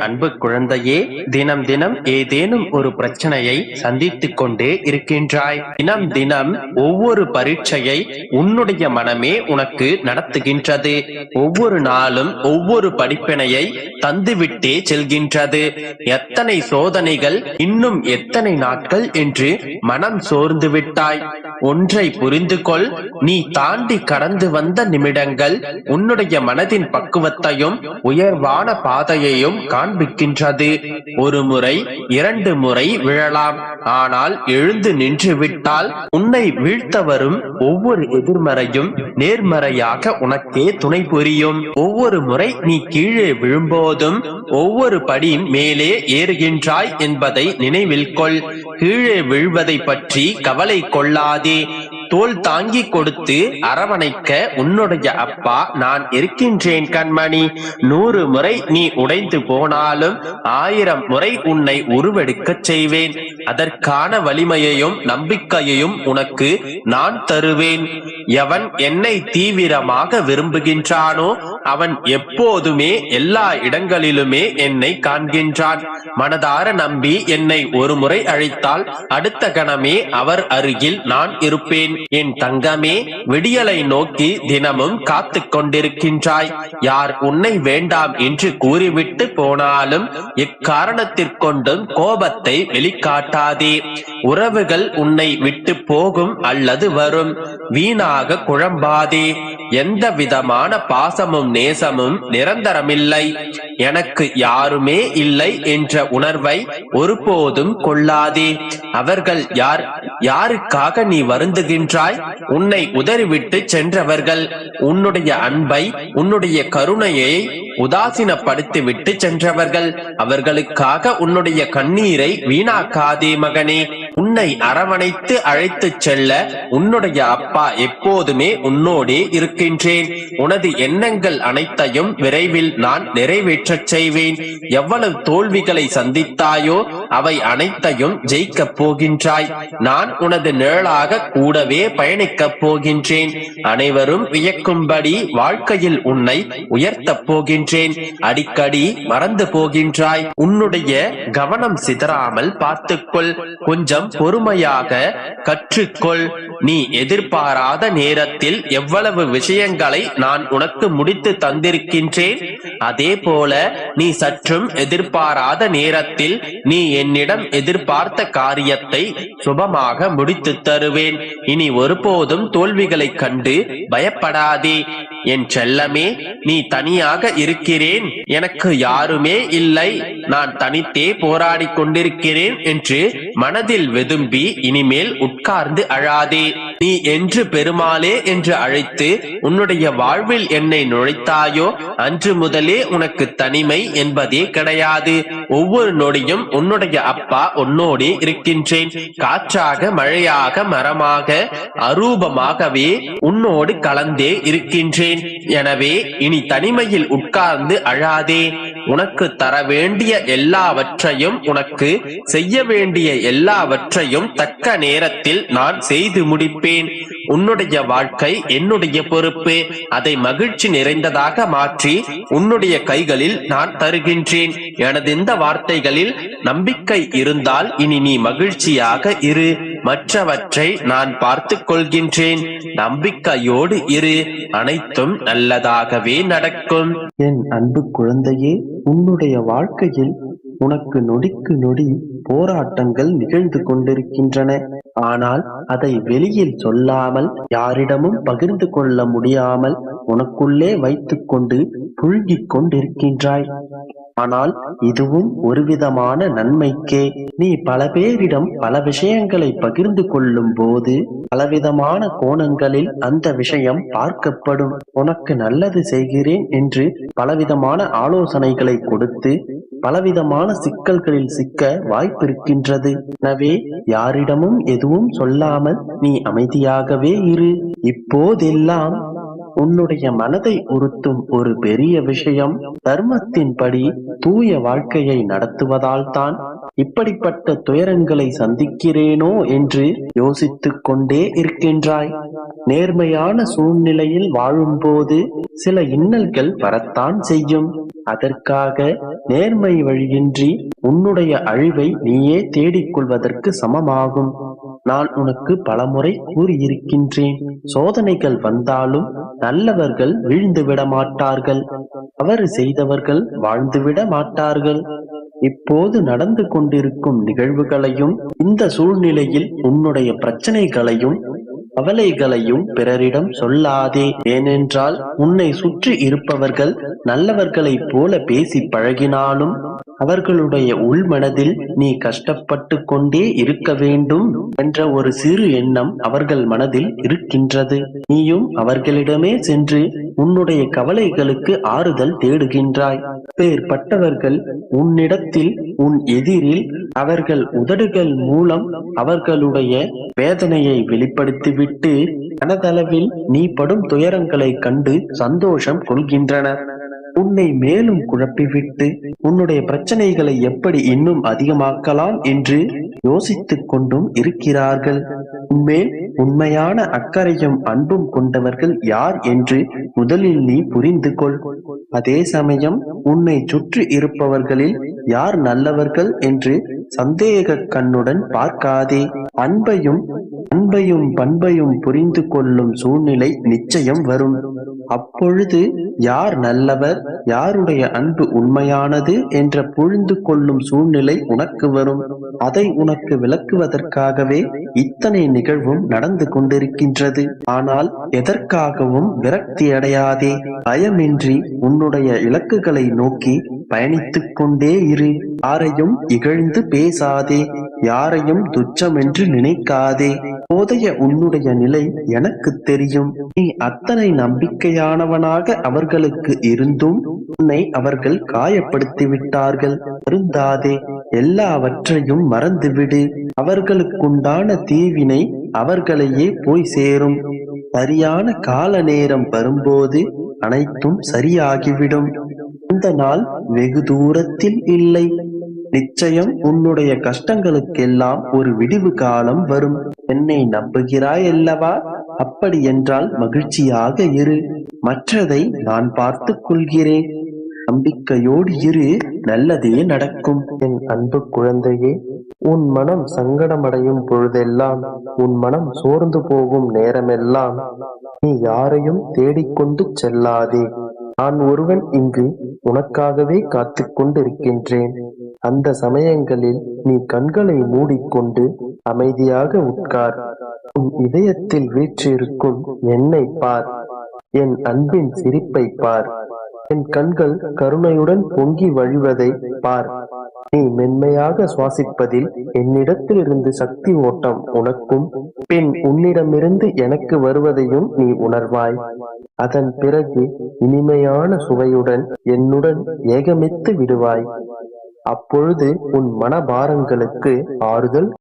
அன்பு குழந்தையே தினம் தினம் ஏதேனும் ஒரு பிரச்சனையை சந்தித்துக் கொண்டே இருக்கின்றாய். தினம் தினம் ஒவ்வொரு பரீட்சையை உன்னுடைய மனமே உனக்கு நடத்துகின்றது. ஒவ்வொரு நாளும் ஒவ்வொரு படிப்பினையை தந்துவிட்டே செல்கின்றது. எத்தனை சோதனைகள் இன்னும் எத்தனை நாட்கள் என்று மனம் சோர்ந்து விட்டாய். ஒன்றை புரிந்து கொள் நீ தாண்டி கடந்து வந்த நிமிடங்கள் உன்னுடைய மனதின் பக்குவத்தையும் உயர்வான பாதையையும் காண காண்பிக்கின்றது ஒரு முறை இரண்டு முறை விழலாம். ஆனால் எழுந்து நின்று விட்டால் உன்னை வீழ்த்த வரும் ஒவ்வொரு எதிர்மறையும் நேர்மறையாக உனக்கே துணை புரியும். ஒவ்வொரு முறை நீ கீழே விழும்போதும் ஒவ்வொரு படி மேலே ஏறுகின்றாய் என்பதை நினைவில் கொள். கீழே விழுவதை பற்றி கவலை கொள்ளாதே. தோல் தாங்கி கொடுத்து அரவணைக்க உன்னுடைய அப்பா நான் இருக்கின்றேன் கண்மணி. நூறு முறை நீ உடைந்து போனாலும் ஆயிரம் முறை உன்னை உருவெடுக்கச் செய்வேன். அதற்கான வலிமையையும் நம்பிக்கையையும் உனக்கு நான் தருவேன். எவன் என்னை தீவிரமாக விரும்புகின்றானோ அவன் எப்போதுமே எல்லா இடங்களிலுமே என்னை காண்கின்றான். மனதார நம்பி என்னை ஒரு முறை அழைத்தால் அடுத்த கணமே அவர் அருகில் நான் இருப்பேன். என் தங்கமே விடியலை நோக்கி தினமும் காத்து கொண்டிருக்கின்றாய். யார் உன்னை வேண்டாம் என்று கூறிவிட்டு போனாலும் எக்காரணத்திற்கொண்டும் கோபத்தை வெளிக்காட்டாதே. உறவுகள் உன்னை விட்டு போகும் அல்லது வரும். வீணாக குழம்பாதே. எந்த விதமான பாசமும் நேசமும் நிரந்தரமில்லை. எனக்கு யாருமே இல்லை என்ற உணர்வை ஒருபோதும் கொள்ளாதே. அவர்கள் யார் யாருக்காக நீ வருந்துகின்றாய்? உன்னை உதறிவிட்டு சென்றவர்கள். உன்னுடைய அன்பை உன்னுடைய கருணையை உதாசீனப்படுத்தி விட்டு சென்றவர்கள் அவர்களுக்காக உன்னுடைய கண்ணீரை வீணாக்காதே மகனே. உன்னை அரவணைத்து அழைத்துச் செல்ல உன்னுடைய அப்பா எப்போதுமே உன்னோடே இருக்கின்றேன். உனது எண்ணங்கள் அனைத்தையும் விரைவில் நான் நிறைவேற்றச் செய்வேன். எவ்வளவு தோல்விகளை சந்தித்தாயோ அவை அனைத்தையும் ஜெயிக்கப் போகின்றாய். நான் உனது நிழலாக கூடவே பயணிக்கப் போகின்றேன். அனைவரும் வியக்கும்படி வாழ்க்கையில் உன்னை உயர்த்தப் போகின்றேன். அடிக்கடி மறந்து போகின்றாய். உன்னுடைய கவனம் சிதறாமல் பார்த்துக்கொள். கொஞ்சம் பொறுமையாக கற்றுக்கொள். நீ எதிர்பாராத நேரத்தில் எவ்வளவு விஷயங்களை நான் உனக்கு முடித்து தந்திருக்கின்றேன். அதே போல நீ சற்றும் எதிர்பாராத நேரத்தில் நீ என்னிடம் எதிர்பார்த்த காரியத்தை சுபமாக முடித்து தருவேன். இனி ஒருபோதும் தோல்விகளைக் கண்டு பயப்படாதே. என் செல்லமே நீ தனியாக இருக்கிறேன். எனக்கு யாருமே இல்லை. நான் தனித்தே போராடி கொண்டிருக்கிறேன் என்று மனதில் வெதும்பி இனிமேல் உட்கார்ந்து அழாதே. நீ என்று பெருமாளே என்று அழைத்து உன்னுடைய வாழ்வில் என்னை நுழைத்தாயோ அன்று முதலே உனக்கு தனிமை என்பதே கிடையாது. ஒவ்வொரு நொடியும் உன்னுடைய அப்பா உன்னோடு இருக்கின்றேன். காற்றாக மழையாக மரமாக அரூபமாகவே உன்னோடு கலந்தே இருக்கின்றேன். எனவே இனி தனிமையில் உட்கார்ந்து அழாதே. உனக்கு தர வேண்டிய எல்லாவற்றையும் உனக்கு செய்ய வேண்டிய எல்லாவற்றையும் தக்க நேரத்தில் நான் செய்து முடிப்பேன். உன்னுடைய வாழ்க்கை என்னுடைய பொறுப்பு. அதை மகிழ்ச்சி நிறைந்ததாக மாற்றி உன்னுடைய கைகளில் நான் தருகின்றேன். எனது இந்த வார்த்தைகளில் நம்பிக்கை இருந்தால் இனி நீ மகிழ்ச்சியாக இரு. மற்றவற்றை நான் பார்த்து கொள்கின்றேன். நம்பிக்கையோடு இரு. அனைத்தும் நல்லதாகவே நடக்கும். என் அன்பு குழந்தையே உன்னுடைய வாழ்க்கையில் உனக்கு நொடிக்கு நொடி போராட்டங்கள் நிகழ்ந்து கொண்டிருக்கின்றன. ஆனால் அதை வெளியில் சொல்லாமல் யாரிடமும் பகிர்ந்து கொள்ள முடியாமல் உனக்குள்ளே வைத்துக்கொண்டு புழுகிக் கொண்டிருக்கின்றாய். ஆனால் இதுவும் ஒரு விதமான நன்மைக்கே. நீ பல பேரிடம் பல விஷயங்களை பகிர்ந்து கொள்ளும் போது பலவிதமான கோணங்களில் அந்த விஷயம் பார்க்கப்படும். உனக்கு நல்லது செய்கிறேன் என்று பலவிதமான ஆலோசனைகளை கொடுத்து பலவிதமான சிக்கல்களில் சிக்க வாய்ப்பிருக்கின்றது. எனவே யாரிடமும் எதுவும் சொல்லாமல் நீ அமைதியாகவே இரு. இப்போதெல்லாம் உன்னுடைய மனதை உறுத்தும் ஒரு பெரிய விஷயம் தர்மத்தின்படி தூய வாழ்க்கையை நடத்துவதால் தான் இப்படிப்பட்ட துயரங்களை சந்திக்கிறேனோ என்று யோசித்துக் கொண்டே இருக்கின்றாய். நேர்மையான சூழ்நிலையில் வாழும்போது சில இன்னல்கள் வரத்தான் செய்யும். அதற்காக நேர்மை வழியின்றி உன்னுடைய அழிவை நீயே தேடிக்கொள்வதற்கு சமமாகும். நான் உனக்கு பலமுறை கூறியிருக்கின்றேன். சோதனைகள் வந்தாலும் நல்லவர்கள் வீழ்ந்துவிட மாட்டார்கள். தவறு செய்தவர்கள் வாழ்ந்துவிட மாட்டார்கள். இப்போது நடந்து கொண்டிருக்கும் நிகழ்வுகளையும் இந்த சூழ்நிலையில் உன்னுடைய பிரச்சனைகளையும் கவலைகளையும் பிறரிடம் சொல்லாதே. ஏனென்றால் உன்னை சுற்றி இருப்பவர்கள் நல்லவர்களைப் போல பேசி பழகினாலும் அவர்களுடைய உள்மனதில் நீ கஷ்டப்பட்டு கொண்டே இருக்க வேண்டும் என்ற ஒரு சிறு எண்ணம் அவர்கள் மனதில் இருக்கின்றது. நீயும் அவர்களிடமே சென்று உன்னுடைய கவலைகளுக்கு ஆறுதல் தேடுகின்றாய். பேர்பட்டவர்கள் உன்னிடத்தில் உன் எதிரில் அவர்கள் உதடுகள் மூலம் அவர்களுடைய வேதனையை வெளிப்படுத்திவிட்டு மனதளவில் நீ படும் துயரங்களைக் கண்டு சந்தோஷம் கொள்கின்றனர். உன்னை மேலும் குழப்பிவிட்டு உன்னுடைய பிரச்சனைகளை எப்படி இன்னும் அதிகமாக்கலாம் என்று யோசித்துக் கொண்டும் இருக்கிறார்கள். உன்மேல் உண்மையான அக்கறையும் அன்பும் கொண்டவர்கள் யார் என்று முதலில் நீ புரிந்து கொள். அதே சமயம் உன்னை சுற்றி இருப்பவர்களில் யார் நல்லவர்கள் என்று சந்தேக கண்ணுடன் பார்க்காதே. அன்பையும் அன்பையும் பண்பையும் புரிந்து கொள்ளும் சூழ்நிலை நிச்சயம் வரும். அப்பொழுது யார் நல்லவர் யாருடைய அன்பு உண்மையானது என்ற புரிந்து கொள்ளும் சூழ்நிலை உனக்கு வரும். அதை உனக்கு விளக்குவதற்காகவே இத்தனை நிகழ்வும் நடந்து கொண்டிருக்கின்றது. ஆனால் எதற்காகவும் விரக்தி அடையாதே. பயமின்றி உன்னுடைய இலக்குகளை நோக்கி பயணித்துக் கொண்டே இரு. யாரையும் இகழ்ந்து பேசாதே. யாரையும் துச்சமென்று நினைக்காதே. போதைய உன்னுடைய நிலை எனக்கு தெரியும். நீ அத்தனை நம்பிக்கையானவனாக அவர்களுக்கு இருந்தும் உன்னை அவர்கள் காயப்படுத்தி விட்டார்கள் வருந்தாதே எல்லாவற்றையும் மறந்துவிடு. அவர்களுக்குண்டான தீவினை அவர்களையே போய் சேரும். சரியான கால நேரம் வரும்போது அனைத்தும் சரியாகிவிடும். அந்த நாள் வெகு தூரத்தில் இல்லை. நிச்சயம் உன்னுடைய கஷ்டங்களுக்கெல்லாம் ஒரு விடிவு காலம் வரும். என்னை நம்புகிறாய் அல்லவா? அப்படி என்றால் மகிழ்ச்சியாக இரு. மற்றதை நான் பார்த்துக் கொள்கிறேன். நம்பிக்கையோடு இரு. நல்லதே நடக்கும். என் அன்பு குழந்தையே உன் மனம் சங்கடமடையும் பொழுதெல்லாம் உன் மனம் சோர்ந்து போகும் நேரமெல்லாம் நீ யாரையும் தேடிக்கொண்டு செல்லாதே. நான் ஒருவன் இங்கு உனக்காகவே காத்துக் கொண்டிருக்கின்றேன். அந்த சமயங்களில் நீ கண்களை மூடிக்கொண்டு அமைதியாக உட்கார். உன் இதயத்தில் வீற்றிருக்கும் என்னை பார். என் அன்பின் சிரிப்பை பார். என் கண்கள் கருணையுடன் பொங்கி வழிவதை பார். நீ மென்மையாக சுவாசிப்பதில் என்னிடத்திலிருந்து சக்தி ஓட்டம் உனக்கும் பின் உன்னிடமிருந்து எனக்கு வருவதையும் நீ உணர்வாய். அதன் பிறகு இனிமையான சுவையுடன் என்னுடன் ஏகமித்து விடுவாய். அப்பொழுது உன் மனபாரங்களுக்கு ஆறுதல்